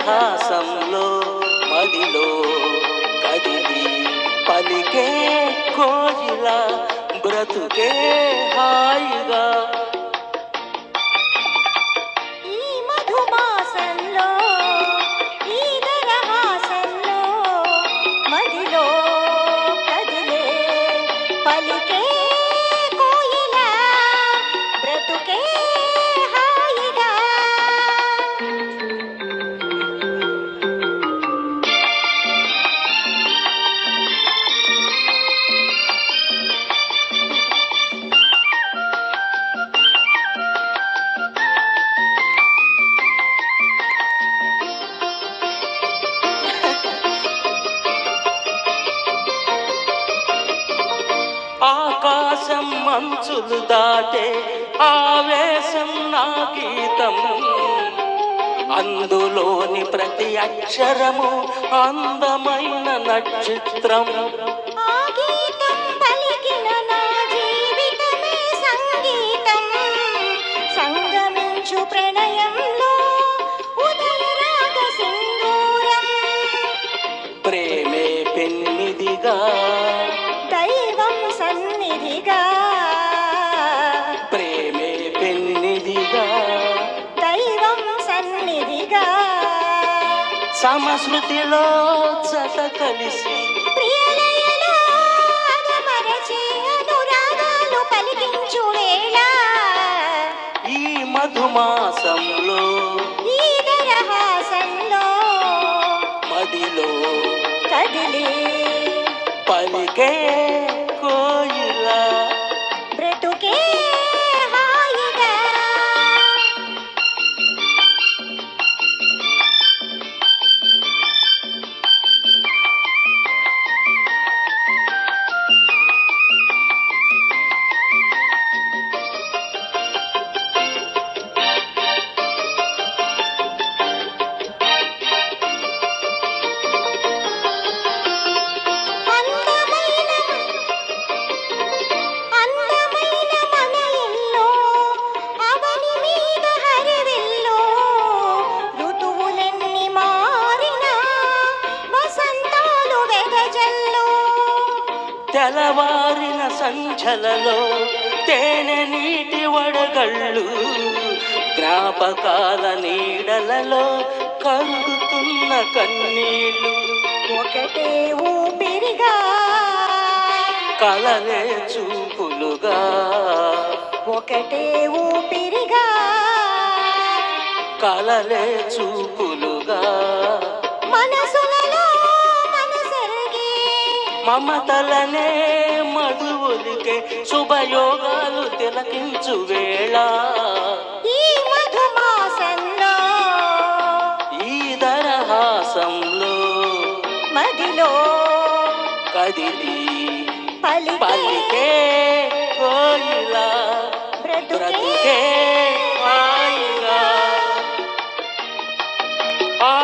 ఇతిహాసంలో మదిలో కదిలి పలికే కోయిల బ్రతుకే హాయిగా. పలికే మంచులు దాటే ఆవేశం నా గీతం. అందులోని ప్రతి అక్షరము అందమైన నక్షత్రం. ఆ గీతం సమశృతిలో జత కలిసి ఈ మధుమాసంలో మదిలో కదిలే. పలికే తెల్లవారిన సంధ్యలలో తేనె నీటి వడగళ్ళు జ్ఞాపకాల నీడలలో కరుగుతున్న కన్నీళ్ళు. ఒకటే ఊపిరిగా కలలే చూపులుగా. ఒకటే ఊపిరిగా కలలే చూపులుగా. మనసెరిగి మమతలనే మధువులకే శుభయోగాలు తిలకించు వేళ. ఈ మధుమాసంలో ఈ దరహాసంలో మదిలో కదిలి పలికే కోయిల బ్రతుకే ఆ